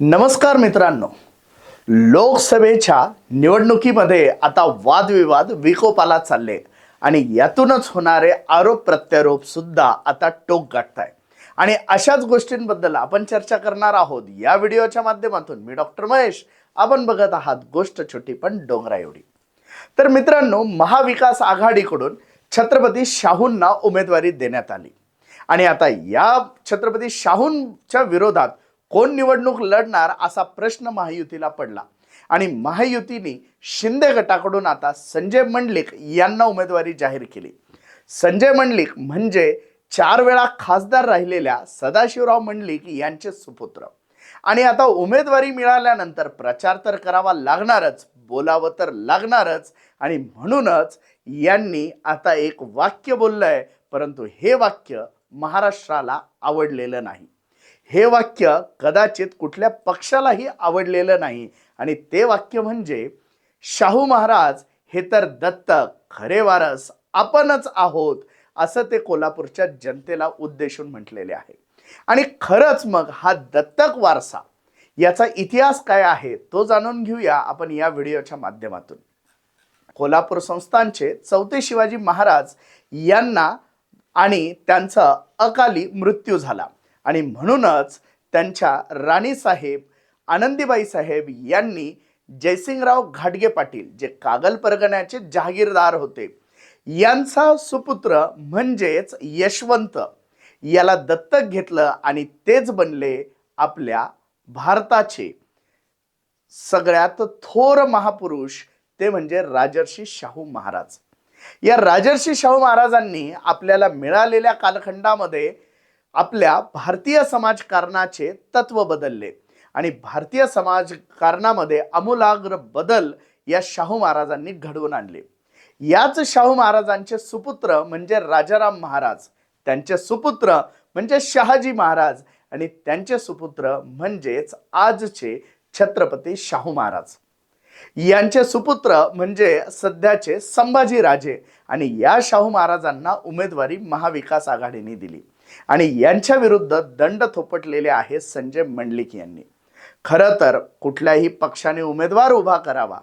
नमस्कार मित्रांनो. लोकसभेच्या निवडणुकीमध्ये आता वादविवाद विकोपाला चालले आणि यातूनच होणारे आरोप प्रत्यारोप सुद्धा आता टोक गाठत आहे आणि अशाच गोष्टींबद्दल आपण चर्चा करणार आहोत. या व्हिडिओच्या माध्यमातून मी डॉक्टर महेश. आपण बघत आहात गोष्ट छोटी पण डोंगरा एवढी. तर मित्रांनो महाविकास आघाडीकडून छत्रपती शाहूंना उमेदवारी देण्यात आली. आणि आता या छत्रपती शाहूंच्या विरोधात कोण निवडणूक लढणार असा प्रश्न महायुतीला पडला. आणि महायुतीने शिंदे गटाकडून आता संजय मंडलिक यांना उमेदवारी जाहीर केली. संजय मंडलिक म्हणजे चार वेळा खासदार राहिलेल्या सदाशिवराव मंडलिक यांचे सुपुत्र. आणि आता उमेदवारी मिळाल्यानंतर प्रचार तर करावा लागणारच बोलावं तर लागणारच आणि म्हणूनच यांनी आता एक वाक्य बोललंय परंतु हे वाक्य महाराष्ट्राला आवडलेलं नाही. हे वाक्य कदाचित कुठल्या पक्षालाही आवडलेलं नाही. आणि ते वाक्य म्हणजे शाहू महाराज हे तर दत्तक खरे वारस आपणच आहोत असं ते कोल्हापूरच्या जनतेला उद्देशून म्हटलेले आहे. आणि खरंच मग हा दत्तक वारसा याचा इतिहास काय आहे तो जाणून घेऊया आपण या व्हिडिओच्या माध्यमातून. कोल्हापूर संस्थानचे चौथे शिवाजी महाराज यांना आणि त्यांचा अकाली मृत्यू झाला. आणि म्हणूनच त्यांच्या राणीसाहेब आनंदीबाई साहेब यांनी जयसिंगराव घाटगे पाटील जे कागल परगण्याचे जहागीरदार होते यांचा सुपुत्र म्हणजेच यशवंत याला दत्तक घेतलं आणि तेच बनले आपल्या भारताचे. सगळ्यात थोर महापुरुष ते म्हणजे राजर्षी शाहू महाराज. या राजर्षी शाहू महाराजांनी आपल्याला मिळालेल्या कालखंडामध्ये आपल्या भारतीय समाजकारणाचे तत्व बदलले. आणि भारतीय समाजकारणामध्ये आमूलाग्र बदल या शाहू महाराजांनी घडवून आणले. याच शाहू महाराजांचे सुपुत्र म्हणजे राजाराम महाराज त्यांचे सुपुत्र म्हणजे शहाजी महाराज आणि त्यांचे सुपुत्र म्हणजेच आजचे छत्रपती शाहू महाराज. यांचे सुपुत्र म्हणजे सध्याचे संभाजी राजे आणि या शाहू महाराजांना उमेदवारी महाविकास आघाडीने दिली. आणि यांच्या विरुद्ध दंड थोपटलेले आहे संजय मंडलिक यांनी. खरं तर कुठल्याही पक्षाने उमेदवार उभा करावा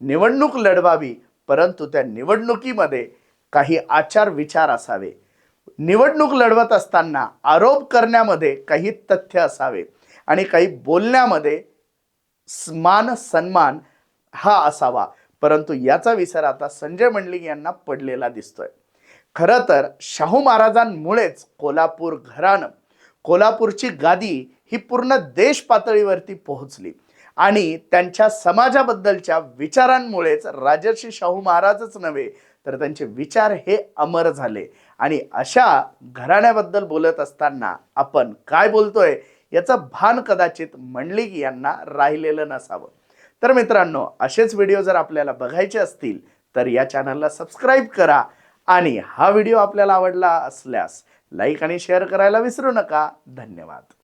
निवडणूक लढवावी परंतु त्या निवडणुकीमध्ये काही आचार विचार असावे. निवडणूक लढवत असताना आरोप करण्यामध्ये काही तथ्य असावे आणि काही बोलण्यामध्ये मान सन्मान हा असावा. परंतु याचा विसर आता संजय मंडलिक यांना पडलेला दिसतोय. खरं तर शाहू महाराजांमुळेच कोल्हापूर घराणं कोल्हापूरची गादी ही पूर्ण देश पातळीवरती पोहोचली. आणि त्यांच्या समाजाबद्दलच्या विचारांमुळेच राजर्षी शाहू महाराजच नव्हे तर त्यांचे विचार हे अमर झाले. आणि अशा घराण्याबद्दल बोलत असताना आपण काय बोलतोय याचं भान कदाचित मंडलिक यांना राहिलेलं नसावं. तर मित्रांनो असेच व्हिडिओ जर आपल्याला बघायचे असतील तर या चॅनलला सबस्क्राईब करा. आणि हा व्हिडिओ आपल्याला आवडला असल्यास लाईक आणि शेअर करायला विसरू नका. धन्यवाद.